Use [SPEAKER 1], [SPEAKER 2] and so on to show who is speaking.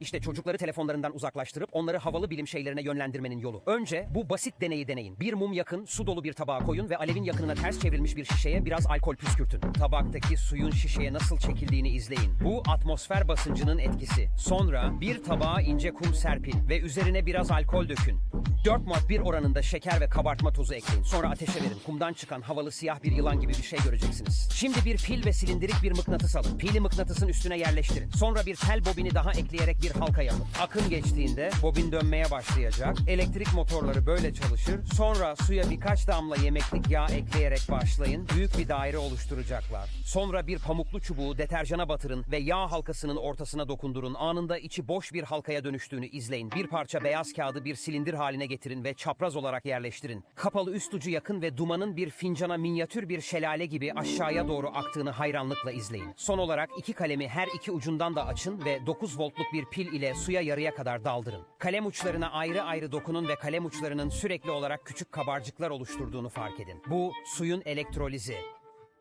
[SPEAKER 1] İşte çocukları telefonlarından uzaklaştırıp onları havalı bilim şeylerine yönlendirmenin yolu. Önce bu basit deneyi deneyin. Bir mum yakın, su dolu bir tabağa koyun ve alevin yakınına ters çevrilmiş bir şişeye biraz alkol püskürtün. Tabaktaki suyun şişeye nasıl çekildiğini izleyin. Bu atmosfer basıncının etkisi. Sonra bir tabağa ince kum serpin ve üzerine biraz alkol dökün. 4 mod 1 oranında şeker ve kabartma tozu ekleyin. Sonra ateşe verin. Kumdan çıkan havalı siyah bir yılan gibi bir şey göreceksiniz. Şimdi bir pil ve silindirik bir mıknatıs alın. Pili mıknatısın üstüne yerleştirin. Sonra bir tel bobini daha ekleyerek bir halka yapın. Akım geçtiğinde bobin dönmeye başlayacak. Elektrik motorları böyle çalışır. Sonra suya birkaç damla yemeklik yağ ekleyerek başlayın. Büyük bir daire oluşturacaklar. Sonra bir pamuklu çubuğu deterjana batırın ve yağ halkasının ortasına dokundurun. Anında içi boş bir halkaya dönüştüğünü izleyin. Bir parça beyaz kağıdı bir silindir haline getirin ve çapraz olarak yerleştirin. Kapalı üst ucu yakın ve dumanın bir fincana minyatür bir şelale gibi aşağıya doğru aktığını hayranlıkla izleyin. Son olarak iki kalemi her iki ucundan da açın ve 9 voltluk bir pil ile suya yarıya kadar daldırın. Kalem uçlarına ayrı ayrı dokunun ve kalem uçlarının sürekli olarak küçük kabarcıklar oluşturduğunu fark edin. Bu suyun elektrolizi.